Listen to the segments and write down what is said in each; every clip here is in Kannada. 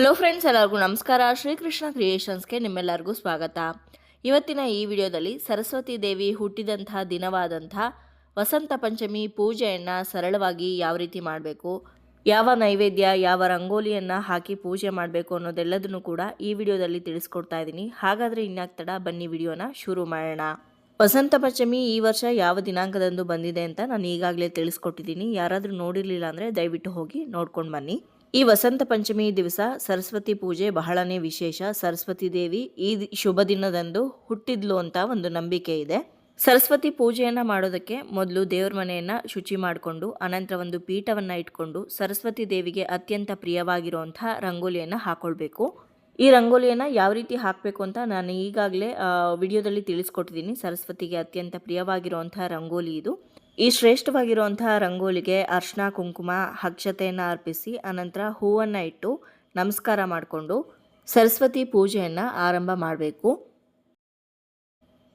ಹಲೋ ಫ್ರೆಂಡ್ಸ್ ಎಲ್ಲರಿಗೂ ನಮಸ್ಕಾರ. ಶ್ರೀಕೃಷ್ಣ ಕ್ರಿಯೇಷನ್ಸ್ಗೆ ನಿಮ್ಮೆಲ್ಲರಿಗೂ ಸ್ವಾಗತ. ಇವತ್ತಿನ ಈ ವಿಡಿಯೋದಲ್ಲಿ ಸರಸ್ವತಿ ದೇವಿ ಹುಟ್ಟಿದಂಥ ದಿನವಾದಂಥ ವಸಂತ ಪಂಚಮಿ ಪೂಜೆಯನ್ನು ಸರಳವಾಗಿ ಯಾವ ರೀತಿ ಮಾಡಬೇಕು, ಯಾವ ನೈವೇದ್ಯ, ಯಾವ ರಂಗೋಲಿಯನ್ನು ಹಾಕಿ ಪೂಜೆ ಮಾಡಬೇಕು ಅನ್ನೋದೆಲ್ಲದನ್ನು ಕೂಡ ಈ ವಿಡಿಯೋದಲ್ಲಿ ತಿಳಿಸ್ಕೊಡ್ತಾ ಇದ್ದೀನಿ. ಹಾಗಾದರೆ ಇನ್ಯಾಕ್ ತಡ, ಬನ್ನಿ ವಿಡಿಯೋನ ಶುರು ಮಾಡೋಣ. ವಸಂತ ಪಂಚಮಿ ಈ ವರ್ಷ ಯಾವ ದಿನಾಂಕದಂದು ಬಂದಿದೆ ಅಂತ ನಾನು ಈಗಾಗಲೇ ತಿಳಿಸ್ಕೊಟ್ಟಿದ್ದೀನಿ. ಯಾರಾದರೂ ನೋಡಿರಲಿಲ್ಲ ಅಂದರೆ ದಯವಿಟ್ಟು ಹೋಗಿ ನೋಡ್ಕೊಂಡು ಬನ್ನಿ. ಈ ವಸಂತ ಪಂಚಮಿ ದಿವಸ ಸರಸ್ವತಿ ಪೂಜೆ ಬಹಳನೇ ವಿಶೇಷ. ಸರಸ್ವತಿ ದೇವಿ ಈ ಶುಭ ದಿನದಂದು ಹುಟ್ಟಿದ್ಲು ಅಂತ ಒಂದು ನಂಬಿಕೆ ಇದೆ. ಸರಸ್ವತಿ ಪೂಜೆಯನ್ನು ಮಾಡೋದಕ್ಕೆ ಮೊದಲು ದೇವ್ರ ಮನೆಯನ್ನು ಶುಚಿ ಮಾಡಿಕೊಂಡು, ಅನಂತರ ಒಂದು ಪೀಠವನ್ನು ಇಟ್ಕೊಂಡು ಸರಸ್ವತಿ ದೇವಿಗೆ ಅತ್ಯಂತ ಪ್ರಿಯವಾಗಿರುವಂಥ ರಂಗೋಲಿಯನ್ನು ಹಾಕೊಳ್ಬೇಕು. ಈ ರಂಗೋಲಿಯನ್ನು ಯಾವ ರೀತಿ ಹಾಕಬೇಕು ಅಂತ ನಾನು ಈಗಾಗಲೇ ವಿಡಿಯೋದಲ್ಲಿ ತಿಳಿಸ್ಕೊಟ್ಟಿದ್ದೀನಿ. ಸರಸ್ವತಿಗೆ ಅತ್ಯಂತ ಪ್ರಿಯವಾಗಿರುವಂಥ ರಂಗೋಲಿ ಇದು. ಈ ಶ್ರೇಷ್ಠವಾಗಿರುವಂತಹ ರಂಗೋಲಿಗೆ ಅರ್ಶನ, ಕುಂಕುಮ, ಅಕ್ಷತೆಯನ್ನು ಅರ್ಪಿಸಿ ಅನಂತರ ಹೂವನ್ನು ಇಟ್ಟು ನಮಸ್ಕಾರ ಮಾಡಿಕೊಂಡು ಸರಸ್ವತಿ ಪೂಜೆಯನ್ನು ಆರಂಭ ಮಾಡಬೇಕು.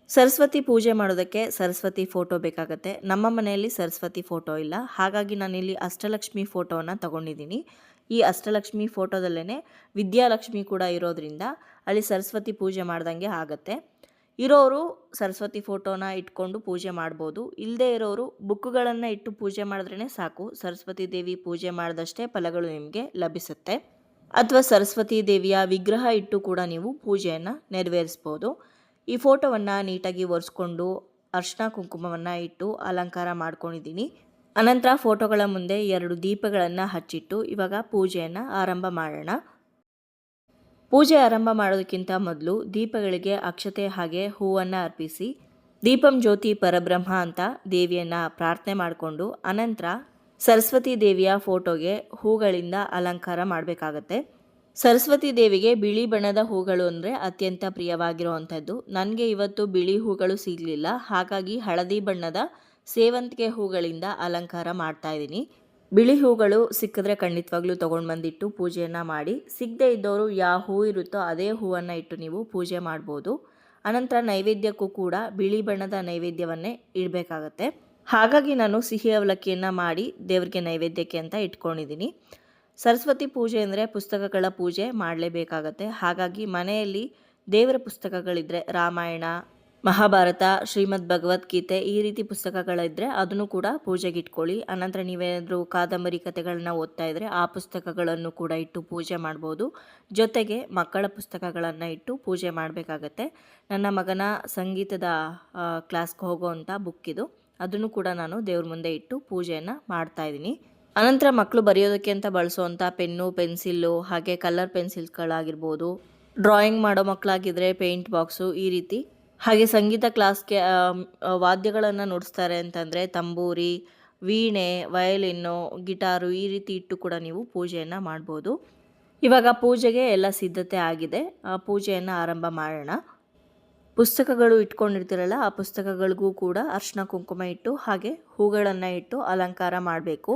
ಸರಸ್ವತಿ ಪೂಜೆ ಮಾಡೋದಕ್ಕೆ ಸರಸ್ವತಿ ಫೋಟೋ ಬೇಕಾಗತ್ತೆ. ನಮ್ಮ ಮನೆಯಲ್ಲಿ ಸರಸ್ವತಿ ಫೋಟೋ ಇಲ್ಲ. ಹಾಗಾಗಿ ನಾನಿಲ್ಲಿ ಅಷ್ಟಲಕ್ಷ್ಮಿ ಫೋಟೋವನ್ನು ತಗೊಂಡಿದ್ದೀನಿ. ಈ ಅಷ್ಟಲಕ್ಷ್ಮಿ ಫೋಟೋದಲ್ಲೇ ವಿದ್ಯಾಲಕ್ಷ್ಮಿ ಕೂಡ ಇರೋದ್ರಿಂದ ಅಲ್ಲಿ ಸರಸ್ವತಿ ಪೂಜೆ ಮಾಡ್ದಂಗೆ ಆಗತ್ತೆ. ಇರೋರು ಸರಸ್ವತಿ ಫೋಟೋನ ಇಟ್ಕೊಂಡು ಪೂಜೆ ಮಾಡ್ಬೋದು. ಇಲ್ಲದೆ ಇರೋರು ಬುಕ್ಗಳನ್ನು ಇಟ್ಟು ಪೂಜೆ ಮಾಡಿದ್ರೇ ಸಾಕು. ಸರಸ್ವತಿ ದೇವಿ ಪೂಜೆ ಮಾಡಿದಷ್ಟೇ ಫಲಗಳು ನಿಮಗೆ ಲಭಿಸುತ್ತೆ. ಅಥವಾ ಸರಸ್ವತಿ ದೇವಿಯ ವಿಗ್ರಹ ಇಟ್ಟು ಕೂಡ ನೀವು ಪೂಜೆಯನ್ನು ನೆರವೇರಿಸ್ಬೋದು. ಈ ಫೋಟೋವನ್ನು ನೀಟಾಗಿ ಒರೆಸ್ಕೊಂಡು ಅರ್ಶಿನ ಕುಂಕುಮವನ್ನು ಇಟ್ಟು ಅಲಂಕಾರ ಮಾಡ್ಕೊಂಡಿದ್ದೀನಿ ಅನಂತರ ಫೋಟೋಗಳ ಮುಂದೆ ಎರಡು ದೀಪಗಳನ್ನು ಹಚ್ಚಿಟ್ಟು ಇವಾಗ ಪೂಜೆಯನ್ನು ಆರಂಭ ಮಾಡೋಣ. ಪೂಜೆ ಆರಂಭ ಮಾಡೋದಕ್ಕಿಂತ ಮೊದಲು ದೀಪಗಳಿಗೆ ಅಕ್ಷತೆ ಹಾಗೆ ಹೂವನ್ನು ಅರ್ಪಿಸಿ, ದೀಪಂ ಜ್ಯೋತಿ ಪರಬ್ರಹ್ಮ ಅಂತ ದೇವಿಯನ್ನು ಪ್ರಾರ್ಥನೆ ಮಾಡಿಕೊಂಡು ಅನಂತರ ಸರಸ್ವತಿ ದೇವಿಯ ಫೋಟೋಗೆ ಹೂಗಳಿಂದ ಅಲಂಕಾರ ಮಾಡಬೇಕಾಗತ್ತೆ. ಸರಸ್ವತಿ ದೇವಿಗೆ ಬಿಳಿ ಬಣ್ಣದ ಹೂಗಳು ಅಂದರೆ ಅತ್ಯಂತ ಪ್ರಿಯವಾಗಿರುವಂಥದ್ದು. ನನಗೆ ಇವತ್ತು ಬಿಳಿ ಹೂಗಳು ಸಿಗಲಿಲ್ಲ, ಹಾಗಾಗಿ ಹಳದಿ ಬಣ್ಣದ ಸೇವಂತಿಗೆ ಹೂಗಳಿಂದ ಅಲಂಕಾರ ಮಾಡ್ತಾ ಇದ್ದೀನಿ. ಬಿಳಿ ಹೂಗಳು ಸಿಕ್ಕಿದ್ರೆ ಖಂಡಿತವಾಗ್ಲೂ ತೊಗೊಂಡು ಬಂದಿಟ್ಟು ಪೂಜೆಯನ್ನು ಮಾಡಿ. ಸಿಗದೇ ಇದ್ದವರು ಯಾವ ಹೂ ಇರುತ್ತೋ ಅದೇ ಹೂವನ್ನು ಇಟ್ಟು ನೀವು ಪೂಜೆ ಮಾಡ್ಬೋದು. ಅನಂತರ ನೈವೇದ್ಯಕ್ಕೂ ಕೂಡ ಬಿಳಿ ಬಣ್ಣದ ನೈವೇದ್ಯವನ್ನೇ ಇಡಬೇಕಾಗತ್ತೆ. ಹಾಗಾಗಿ ನಾನು ಸಿಹಿ ಅವಲಕ್ಕಿಯನ್ನು ಮಾಡಿ ದೇವರಿಗೆ ನೈವೇದ್ಯಕ್ಕೆ ಅಂತ ಇಟ್ಕೊಂಡಿದ್ದೀನಿ. ಸರಸ್ವತಿ ಪೂಜೆ ಅಂದರೆ ಪುಸ್ತಕಗಳ ಪೂಜೆ ಮಾಡಲೇಬೇಕಾಗತ್ತೆ. ಹಾಗಾಗಿ ಮನೆಯಲ್ಲಿ ದೇವರ ಪುಸ್ತಕಗಳಿದ್ದರೆ ರಾಮಾಯಣ ಮಹಾಭಾರತ, ಶ್ರೀಮದ್ ಭಗವದ್ಗೀತೆ ಈ ರೀತಿ ಪುಸ್ತಕಗಳಿದ್ದರೆ ಅದನ್ನು ಕೂಡ ಪೂಜೆಗೆ ಇಟ್ಕೊಳ್ಳಿ ಅನಂತರ ನೀವೇನಾದರೂ ಕಾದಂಬರಿ ಕಥೆಗಳನ್ನ ಓದ್ತಾ ಇದ್ದರೆ ಆ ಪುಸ್ತಕಗಳನ್ನು ಕೂಡ ಇಟ್ಟು ಪೂಜೆ ಮಾಡ್ಬೋದು. ಜೊತೆಗೆ ಮಕ್ಕಳ ಪುಸ್ತಕಗಳನ್ನು ಇಟ್ಟು ಪೂಜೆ ಮಾಡಬೇಕಾಗತ್ತೆ. ನನ್ನ ಮಗನ ಸಂಗೀತದ ಕ್ಲಾಸ್ಗೆ ಹೋಗೋವಂಥ ಬುಕ್ ಇದು. ಅದನ್ನು ಕೂಡ ನಾನು ದೇವ್ರ ಮುಂದೆ ಇಟ್ಟು ಪೂಜೆಯನ್ನು ಮಾಡ್ತಾ ಇದ್ದೀನಿ. ಅನಂತರ ಮಕ್ಕಳು ಬರೆಯೋದಕ್ಕೆ ಅಂತ ಬಳಸುವಂಥ ಪೆನ್ನು, ಪೆನ್ಸಿಲ್ಲು, ಹಾಗೆ ಕಲರ್ ಪೆನ್ಸಿಲ್ಸ್ಗಳಾಗಿರ್ಬೋದು. ಡ್ರಾಯಿಂಗ್ ಮಾಡೋ ಮಕ್ಕಳಾಗಿದ್ದರೆ ಪೇಂಟ್ ಬಾಕ್ಸು ಈ ರೀತಿ. ಹಾಗೆ ಸಂಗೀತ ಕ್ಲಾಸ್ಗೆ ವಾದ್ಯಗಳನ್ನು ನುಡಿಸ್ತಾರೆ ಅಂತಂದರೆ ತಂಬೂರಿ, ವೀಣೆ, ವಯಲಿನ್ನು, ಗಿಟಾರು ಈ ರೀತಿ ಇಟ್ಟು ಕೂಡ ನೀವು ಪೂಜೆಯನ್ನು ಮಾಡ್ಬೋದು. ಇವಾಗ ಪೂಜೆಗೆ ಎಲ್ಲ ಸಿದ್ಧತೆ ಆಗಿದೆ. ಆ, ಪೂಜೆಯನ್ನು ಆರಂಭ ಮಾಡೋಣ. ಪುಸ್ತಕಗಳು ಇಟ್ಕೊಂಡಿರ್ತೀರಲ್ಲ, ಆ ಪುಸ್ತಕಗಳಿಗೂ ಕೂಡ ಅರ್ಶಿನ ಕುಂಕುಮ ಇಟ್ಟು ಹಾಗೆ ಹೂಗಳನ್ನು ಇಟ್ಟು ಅಲಂಕಾರ ಮಾಡಬೇಕು.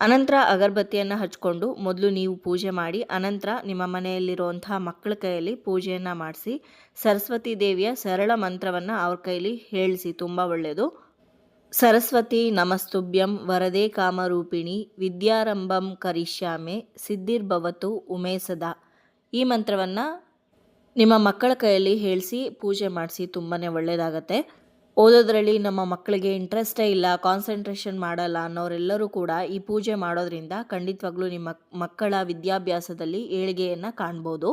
ಅನಂತರ ಅಗರಬತ್ತಿಯನ್ನು ಹಚ್ಕೊಂಡು ಮೊದಲು ನೀವು ಪೂಜೆ ಮಾಡಿ, ಅನಂತರ ನಿಮ್ಮ ಮನೆಯಲ್ಲಿರುವಂತಹ ಮಕ್ಕಳ ಕೈಯಲ್ಲಿ ಪೂಜೆಯನ್ನು ಮಾಡಿಸಿ, ಸರಸ್ವತಿ ದೇವಿಯ ಸರಳ ಮಂತ್ರವನ್ನು ಅವ್ರ ಕೈಲಿ ಹೇಳಿಸಿ, ತುಂಬ ಒಳ್ಳೆಯದು ಸರಸ್ವತಿ ನಮಸ್ತುಭ್ಯಂ ವರದೆ ಕಾಮರೂಪಿಣಿ ವಿದ್ಯಾರಂಭಂ ಕರಿಷ್ಯಾಮೆ ಸಿದ್ಧಿರ್ಭವತು ಉಮೇಸದ ಈ ಮಂತ್ರವನ್ನು ನಿಮ್ಮ ಮಕ್ಕಳ ಕೈಯಲ್ಲಿ ಹೇಳಿಸಿ, ಪೂಜೆ ಮಾಡಿಸಿ ತುಂಬಾ ಒಳ್ಳೆಯದಾಗತ್ತೆ ಓದೋದ್ರಲ್ಲಿ ನಮ್ಮ ಮಕ್ಕಳಿಗೆ ಇಂಟ್ರೆಸ್ಟೇ ಇಲ್ಲ ಕಾನ್ಸಂಟ್ರೇಷನ್ ಮಾಡಲ್ಲ ಅನ್ನೋರೆಲ್ಲರೂ ಕೂಡ ಈ ಪೂಜೆ ಮಾಡೋದ್ರಿಂದ ಖಂಡಿತವಾಗ್ಲೂ ನಿಮ್ಮ ಮಕ್ಕಳ ವಿದ್ಯಾಭ್ಯಾಸದಲ್ಲಿ ಏಳಿಗೆಯನ್ನು ಕಾಣ್ಬೋದು.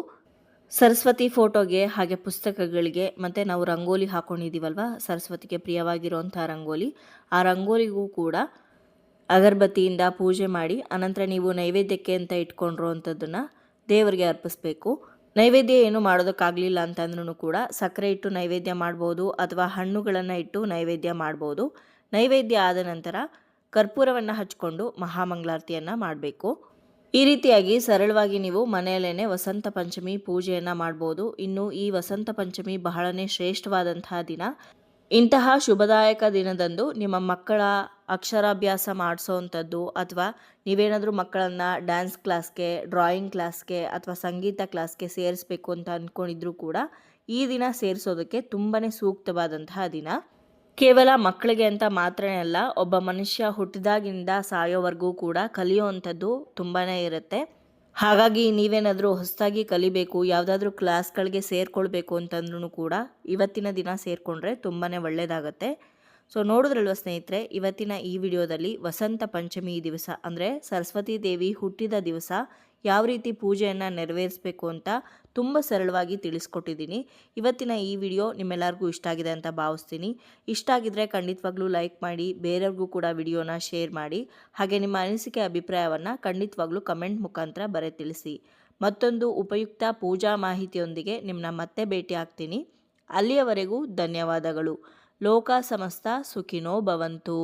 ಸರಸ್ವತಿ ಫೋಟೋಗೆ ಹಾಗೆ ಪುಸ್ತಕಗಳಿಗೆ, ಮತ್ತು ನಾವು ರಂಗೋಲಿ ಹಾಕ್ಕೊಂಡಿದ್ದೀವಲ್ವ ಸರಸ್ವತಿಗೆ ಪ್ರಿಯವಾಗಿರುವಂಥ ರಂಗೋಲಿ. ಆ ರಂಗೋಲಿಗೂ ಕೂಡ ಅಗರಬತ್ತಿಯಿಂದ ಪೂಜೆ ಮಾಡಿ, ಅನಂತರ ನೀವು ನೈವೇದ್ಯಕ್ಕೆ ಅಂತ ಇಟ್ಕೊಂಡಿರುವಂಥದ್ದನ್ನು ದೇವರಿಗೆ ಅರ್ಪಿಸ್ಬೇಕು. ನೈವೇದ್ಯ ಏನು ಮಾಡೋದಕ್ಕಾಗಲಿಲ್ಲ ಅಂತಂದ್ರೂ ಕೂಡ ಸಕ್ಕರೆ ಇಟ್ಟು ನೈವೇದ್ಯ ಮಾಡ್ಬೋದು ಅಥವಾ ಹಣ್ಣುಗಳನ್ನು ಇಟ್ಟು ನೈವೇದ್ಯ ಮಾಡ್ಬೋದು. ನೈವೇದ್ಯ ಆದ ನಂತರ ಕರ್ಪೂರವನ್ನು ಹಚ್ಕೊಂಡು ಮಹಾಮಂಗಳಾರತಿಯನ್ನು ಮಾಡಬೇಕು. ಈ ರೀತಿಯಾಗಿ ಸರಳವಾಗಿ ನೀವು ಮನೆಯಲ್ಲೇ ವಸಂತ ಪಂಚಮಿ ಪೂಜೆಯನ್ನು ಮಾಡ್ಬೋದು. ಇನ್ನು ಈ ವಸಂತ ಪಂಚಮಿ ಬಹಳನೇ ಶ್ರೇಷ್ಠವಾದಂತಹ ದಿನ. ಇಂತಹ ಶುಭದಾಯಕ ದಿನದಂದು ನಿಮ್ಮ ಮಕ್ಕಳ ಅಕ್ಷರಾಭ್ಯಾಸ ಮಾಡಿಸೋವಂಥದ್ದು ಅಥವಾ ನೀವೇನಾದರೂ ಮಕ್ಕಳನ್ನು ಡ್ಯಾನ್ಸ್ ಕ್ಲಾಸ್ಗೆ ಡ್ರಾಯಿಂಗ್ ಕ್ಲಾಸ್ಗೆ ಅಥವಾ ಸಂಗೀತ ಕ್ಲಾಸ್ಗೆ ಸೇರಿಸ್ಬೇಕು ಅಂತ ಅಂದ್ಕೊಂಡಿದ್ರೂ ಕೂಡ ಈ ದಿನ ಸೇರಿಸೋದಕ್ಕೆ ತುಂಬಾ ಸೂಕ್ತವಾದಂತಹ ದಿನ. ಕೇವಲ ಮಕ್ಕಳಿಗೆ ಅಂತ ಮಾತ್ರನೇ ಅಲ್ಲ, ಒಬ್ಬ ಮನುಷ್ಯ ಹುಟ್ಟಿದಾಗಿಂದ ಸಾಯೋವರೆಗೂ ಕೂಡ ಕಲಿಯುವಂಥದ್ದು ತುಂಬಾ ಇರುತ್ತೆ. ಹಾಗಾಗಿ ನೀವೇನಾದರೂ ಹೊಸದಾಗಿ ಕಲಿಬೇಕು, ಯಾವುದಾದ್ರೂ ಕ್ಲಾಸ್ಗಳಿಗೆ ಸೇರಿಕೊಳ್ಬೇಕು ಅಂತಂದ್ರೂ ಕೂಡ ಇವತ್ತಿನ ದಿನ ಸೇರಿಕೊಂಡ್ರೆ ತುಂಬಾ ಒಳ್ಳೆಯದಾಗತ್ತೆ ಸೊ, ನೋಡಿದ್ರಲ್ವ ಸ್ನೇಹಿತರೆ, ಇವತ್ತಿನ ಈ ವಿಡಿಯೋದಲ್ಲಿ ವಸಂತ ಪಂಚಮಿ ದಿವಸ ಅಂದರೆ ಸರಸ್ವತಿ ದೇವಿ ಹುಟ್ಟಿದ ದಿವಸ ಯಾವ ರೀತಿ ಪೂಜೆಯನ್ನು ನೆರವೇರಿಸಬೇಕು ಅಂತ ತುಂಬ ಸರಳವಾಗಿ ತಿಳಿಸ್ಕೊಟ್ಟಿದ್ದೀನಿ. ಇವತ್ತಿನ ಈ ವಿಡಿಯೋ ನಿಮ್ಮೆಲ್ಲರಿಗೂ ಇಷ್ಟ ಆಗಿದೆ ಅಂತ ಭಾವಿಸ್ತೀನಿ. ಇಷ್ಟ ಆಗಿದ್ರೆ ಖಂಡಿತವಾಗ್ಲೂ ಲೈಕ್ ಮಾಡಿ, ಬೇರೆಯವ್ರಿಗೂ ಕೂಡ ವಿಡಿಯೋನ ಶೇರ್ ಮಾಡಿ, ಹಾಗೆ ನಿಮ್ಮ ಅನಿಸಿಕೆ, ಅಭಿಪ್ರಾಯವನ್ನು ಖಂಡಿತವಾಗ್ಲೂ ಕಮೆಂಟ್ ಮುಖಾಂತರ ಬರೆ ತಿಳಿಸಿ. ಮತ್ತೊಂದು ಉಪಯುಕ್ತ ಪೂಜಾ ಮಾಹಿತಿಯೊಂದಿಗೆ ನಿಮ್ಮನ್ನ ಮತ್ತೆ ಭೇಟಿ ಆಗ್ತೀನಿ. ಅಲ್ಲಿಯವರೆಗೂ ಧನ್ಯವಾದಗಳು. ಲೋಕ ಸಮಸ್ತ ಸುಖಿನೋ ಭವಂತು.